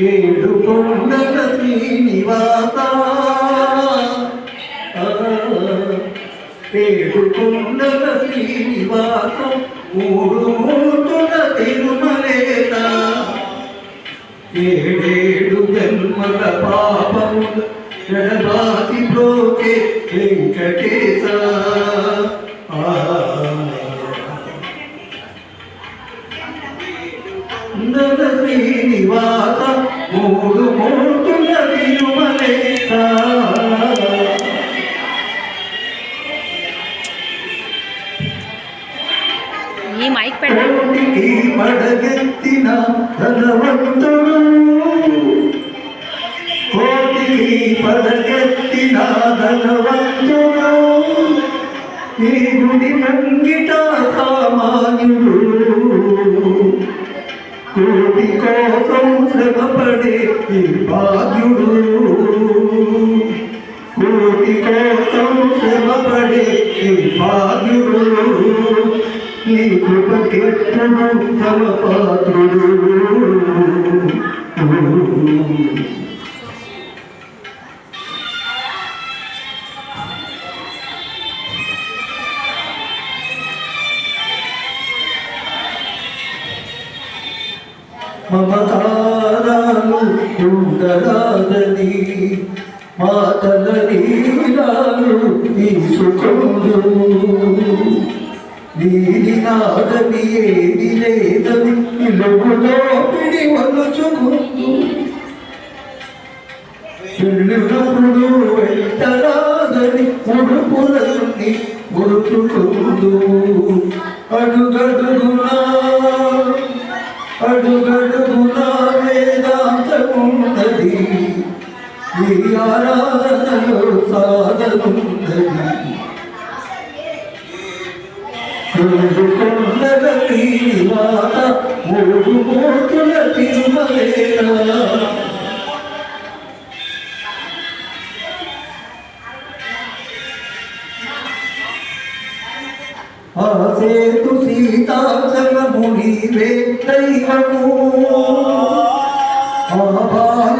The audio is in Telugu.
ఏడు కొండల శ్రీనివాస. ఏడు కొండల శ్రీనివాస మూడు మూర్తుల తిరుమలేత. ఏడేడు జన్మల పాపముల జడబాతి బ్రోకే వెంకటేశ. శ్రీనివాస మూడు మూర్తుల తిరుమలేశ ఈ మైక్ పెట్టండి. పడగెత్తిన ధనవంతుడు. కోటికి పడగెత్తిన ధనవంతుడు. ఈ గుడి మంగిట సామాన్యుడు. కోటి కోసం శ్రమపడే భాగ్యుడు కోటి కోసం శ్రమపడే ఈ భాగ్యుడు నీ కృపకెట్టును సమపాత్రుడు మమకారాలు ఉండరాదని మాతల నీలాలు తీసుకొందు నీది నాదని ఏది లేదని ఇలుగులో పిడి వలుచుకుందు చెల్లుడు వెంటరాదని ఉడుపులన్నీ ముడుచుకుందు అడుగడుగునా అడుగడుగునా ఈ ఆరాధనలో సాధనున్నది కొండల తీవాత మూడు మూర్తుల తిరుమలేనా ఆసేతు సీతాచలముని వే దైవము ఆబాల